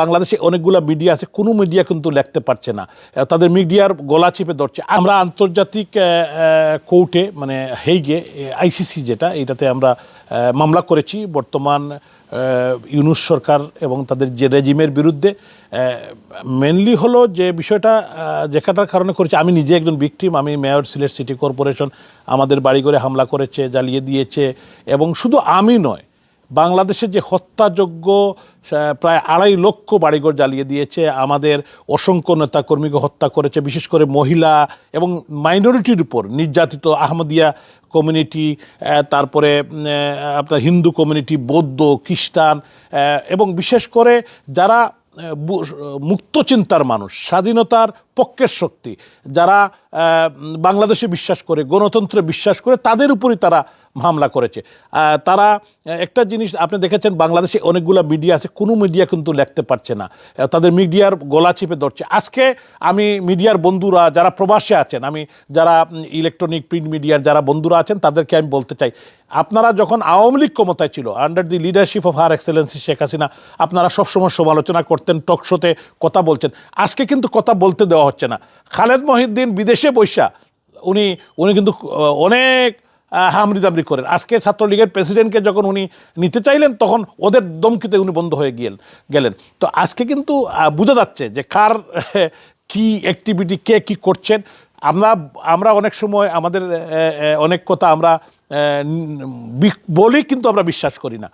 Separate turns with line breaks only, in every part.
বাংলাদেশে অনেকগুলো মিডিয়া আছে, কোনো মিডিয়া কিন্তু লিখতে পারছে না। তাদের মিডিয়ার গলা চেপে ধরছে। আমরা আন্তর্জাতিক কোর্টে মানে হেইগে আইসিসি যেটা, এটাতে আমরা মামলা করেছি। বর্তমান ইউনুস সরকার এবং তাদের যে রেজিমের বিরুদ্ধে মেনলি হলো যে বিষয়টা যেখানটার কারণে করেছে। আমি নিজে একজন ভিকটিম আমি মেয়র সিলেট সিটি কর্পোরেশন আমাদের বাড়িঘরে হামলা করেছে, জ্বালিয়ে দিয়েছে। এবং শুধু আমি নয় বাংলাদেশের যে হত্যাযোগ্য প্রায় আড়াই লক্ষ বাড়িঘর জ্বালিয়ে দিয়েছে। আমাদের অসংখ্য নেতাকর্মীকে হত্যা করেছে, বিশেষ করে মহিলা এবং মাইনরিটির উপর নির্যাতিত আহমদিয়া কমিউনিটি তারপরে আপনার হিন্দু কমিউনিটি, বৌদ্ধ, খ্রিস্টান এবং বিশেষ করে যারা মুক্ত চিন্তার মানুষ, স্বাধীনতার পক্ষের শক্তি, যারা বাংলাদেশে বিশ্বাস করে, গণতন্ত্রে বিশ্বাস করে, তাদের উপরই তারা হামলা করেছে। তারা একটা জিনিস আপনি দেখেছেন, বাংলাদেশে অনেকগুলো মিডিয়া আছে, কোনো মিডিয়া কিন্তু লিখতে পারছে না। তাদের মিডিয়ার গলা চিপে ধরছে। আজকে আমি মিডিয়ার বন্ধুরা, যারা প্রবাসে আছেন, আমি যারা ইলেকট্রনিক প্রিন্ট মিডিয়ার যারা বন্ধুরা আছেন, তাদেরকে আমি বলতে চাই, আপনারা যখন আওয়ামী লীগ ক্ষমতায় ছিল under the leadership of her excellency Sheikh Hasina আপনারা সবসময় সমালোচনা করতেন টক শোতে কথা বলছেন। আজকে কিন্তু কথা বলতে দেওয়া হচ্ছে না। খালেদ মহিউদ্দিন বিদেশে বৈশা, উনি উনি কিন্তু অনেক হামরি দাবরি করেন। আজকে ছাত্রলীগের প্রেসিডেন্টকে যখন উনি নিতে চাইলেন, তখন ওদের দমকিতে উনি বন্ধ হয়ে গিয়েন গেলেন। তো আজকে কিন্তু বোঝা যাচ্ছে যে কার, কি অ্যাক্টিভিটি কে কি করছেন। আমরা আমরা অনেক সময় আমাদের অনেক কথা আমরা বলি কিন্তু আমরা বিশ্বাস করি না।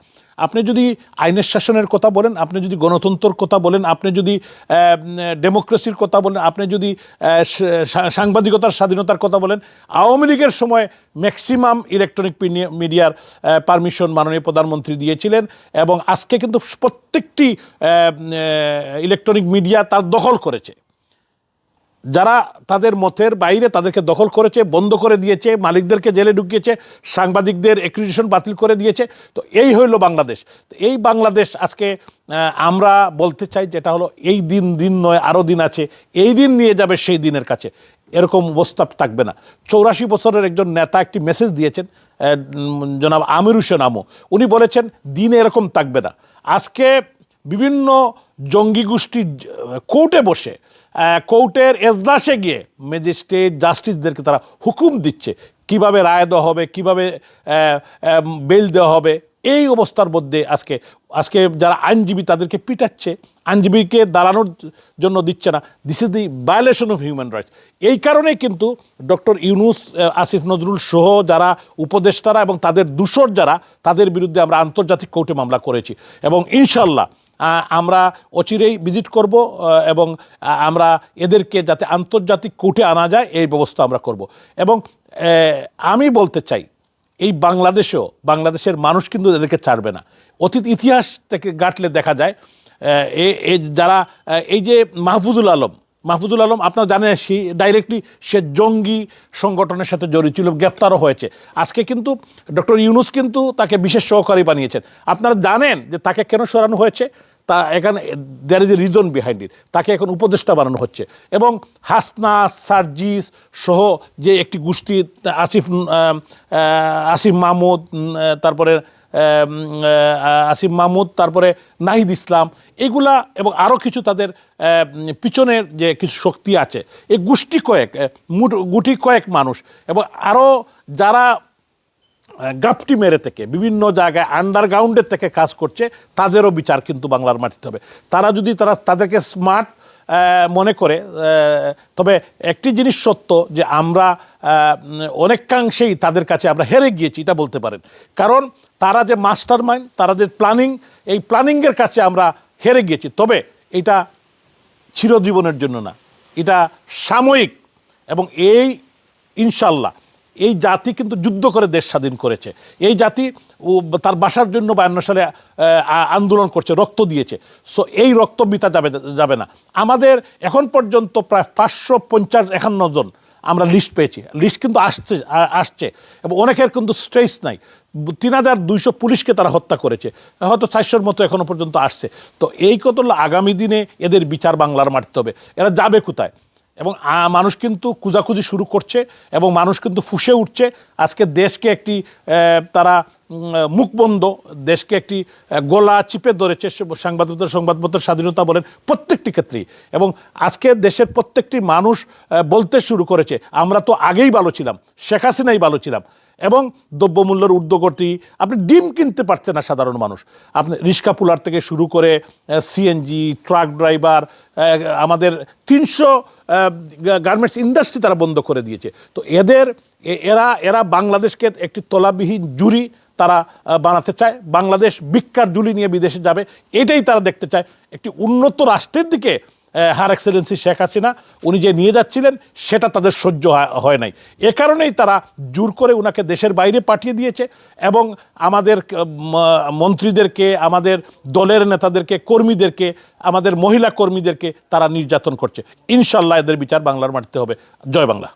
আপনি যদি আইনের শাসনের কথা বলেন, আপনি যদি গণতন্ত্রের কথা বলেন, আপনি যদি ডেমোক্রেসির কথা বলেন, আপনি যদি সাংবাদিকতার স্বাধীনতার কথা বলেন, আওয়ামী লীগের সময় ম্যাক্সিমাম ইলেকট্রনিক মিডিয়ার পারমিশন মাননীয় প্রধানমন্ত্রী দিয়েছিলেন এবং আজকে কিন্তু প্রত্যেকটি ইলেকট্রনিক মিডিয়া তার দখল করেছে। যারা তাদের মতের বাইরে তাদেরকে দখল করেছে, বন্ধ করে দিয়েছে, মালিকদেরকে জেলে ঢুকিয়েছে, সাংবাদিকদের অ্যাক্রিডিশন বাতিল করে দিয়েছে, তো এই হইল বাংলাদেশ। এই বাংলাদেশ আজকে আমরা বলতে চাই যেটা হলো এই দিন দিন নয় আরও দিন আছে, এই দিন নিয়ে যাবে সেই দিনের কাছে। এরকম অবস্থা থাকবে না। চৌরাশি বছরের একজন নেতা একটি মেসেজ দিয়েছেন জনাব আমির হোসেন আমো। উনি বলেছেন, দিন এরকম থাকবে না। আজকে বিভিন্ন জঙ্গি গোষ্ঠীর কোর্টে বসে কোর্টের এজলাসে গিয়ে ম্যাজিস্ট্রেট জাস্টিসদেরকে তারা হুকুম দিচ্ছে, কীভাবে রায় দেওয়া হবে, কীভাবে বেল দেওয়া হবে, এই অবস্থার মধ্যে আজকে আজকে যারা আইনজীবী তাদেরকে পিটাচ্ছে, আইনজীবীকে দাঁড়ানোর জন্য দিচ্ছে না this is the violation of human rights এই কারণেই কিন্তু ডক্টর ইউনুস আসিফ নজরুল সহ যারা উপদেষ্টারা এবং তাদের দূষর যারা, তাদের বিরুদ্ধে আমরা আন্তর্জাতিক কোর্টে মামলা করেছি। এবং ইনশাল্লাহ আমরা অচিরেই ভিজিট করব এবং আমরা এদেরকে যাতে আন্তর্জাতিক কোর্টে আনা যায়, এই ব্যবস্থা আমরা করব। এবং আমি বলতে চাই, এই বাংলাদেশেও, বাংলাদেশের মানুষ কিন্তু এদেরকে ছাড়বে না। অতীত ইতিহাস থেকে গাঁটলে দেখা যায়, এ- যারা এই যে মাহফুজুল আলম মাহফুজুল আলম আপনারা জানেন, সে ডাইরেক্টলি সে জঙ্গি সংগঠনের সাথে জড়িত ছিল গ্রেপ্তারও হয়েছে। আজকে কিন্তু ডক্টর ইউনুস কিন্তু তাকে বিশেষ সহকারী বানিয়েছেন। আপনারা জানেন যে তাকে কেন সরানো হয়েছে? তা এখানে there is a reason behind it তাকে এখন উপদেষ্টা বানানো হচ্ছে। এবং হাসনা, সার্জিস সহ যে একটি গোষ্ঠী, আসিফ আসিফ মাহমুদ তারপরে আসিফ মাহমুদ, তারপরে নাহিদ ইসলাম, এগুলা এবং আরও কিছু তাদের পিছনের যে কিছু শক্তি আছে। এই গোষ্ঠী কয়েক মুঠ- গুটি কয়েক মানুষ এবং আরও যারা গাপটি মেরে থেকে, বিভিন্ন জায়গায় আন্ডারগ্রাউন্ডের থেকে কাজ করছে, তাদেরও বিচার কিন্তু বাংলার মাটিতে হবে। তারা যদি তারা তাদেরকে স্মার্ট মনে করে তবে একটি জিনিস সত্য যে আমরা অনেকাংশেই তাদের কাছে আমরা হেরে গিয়েছি, এটা বলতে পারেন। কারণ তারা যে মাস্টার মাইন্ড তারা যে প্ল্যানিং এই প্ল্যানিংয়ের কাছে আমরা হেরে গিয়েছি। তবে এটা চিরজীবনের জন্য না, এটা সাময়িক এবং এই ইনশাল্লাহ এই জাতি কিন্তু যুদ্ধ করে দেশ স্বাধীন করেছে। এই জাতি তার বাসার জন্য বায়ান্ন সালে আন্দোলন করছে, রক্ত দিয়েছে। সো এই রক্ত বিতা যাবে যাবে না। আমাদের এখন পর্যন্ত প্রায় পাঁচশো পঞ্চাশ একান্ন জন আমরা লিস্ট পেয়েছি। লিস্ট কিন্তু আসছে আসছে। এবং অনেকের কিন্তু স্ট্রেস নাই। তিন হাজার দুইশো পুলিশকে তারা হত্যা করেছে। হয়তো চারশোর মতো এখনও পর্যন্ত আসছে। তো এই কত আগামী দিনে এদের বিচার বাংলার মারতে হবে। এরা যাবে কোথায়? এবং মানুষ কিন্তু কুজাকুজি শুরু করছে এবং মানুষ কিন্তু ফুসে উঠছে। আজকে দেশকে একটি তারা মুখবন্ধ, দেশকে একটি গোলা চিপে ধরেছে সাংবাদিকদের সংবাদপত্রের স্বাধীনতা বলেন প্রত্যেকটি ক্ষেত্রেই। এবং আজকে দেশের প্রত্যেকটি মানুষ বলতে শুরু করেছে, আমরা তো আগেই ভালো ছিলাম, শেখ হাসিনাই ভালো ছিলাম। এবং দ্রব্যমূল্যের ঊর্ধ্বগতি, আপনি ডিম কিনতে পারছেন না সাধারণ মানুষ। আপনি রিক্সা পুলার থেকে শুরু করে সিএনজি, ট্রাক ড্রাইভার আমাদের তিনশো গার্মেন্টস ইন্ডাস্ট্রি তারা বন্ধ করে দিয়েছে। তো এদের এরা এরা বাংলাদেশকে একটি তলাবিহীন জুরি তারা বানাতে চায়। বাংলাদেশ বিক্ষার জুলি নিয়ে বিদেশে যাবে। এটাই তারা দেখতে চায়। একটি উন্নত রাষ্ট্রের দিকে হার এক্সেলেন্সি শেখ হাসিনা, উনি যে নিয়ে যাচ্ছিলেন, সেটা তাদের সহ্য হয়- নাই। এ কারণেই তারা জোর করে ওনাকে দেশের বাইরে পাঠিয়ে দিয়েছে এবং আমাদের মন্ত্রীদেরকে, আমাদের দলের নেতাদেরকে, কর্মীদেরকে, আমাদের মহিলা কর্মীদেরকে তারা নির্যাতন করছে। ইনশাল্লাহ এদের বিচার বাংলার মাটিতে হবে। জয় বাংলা।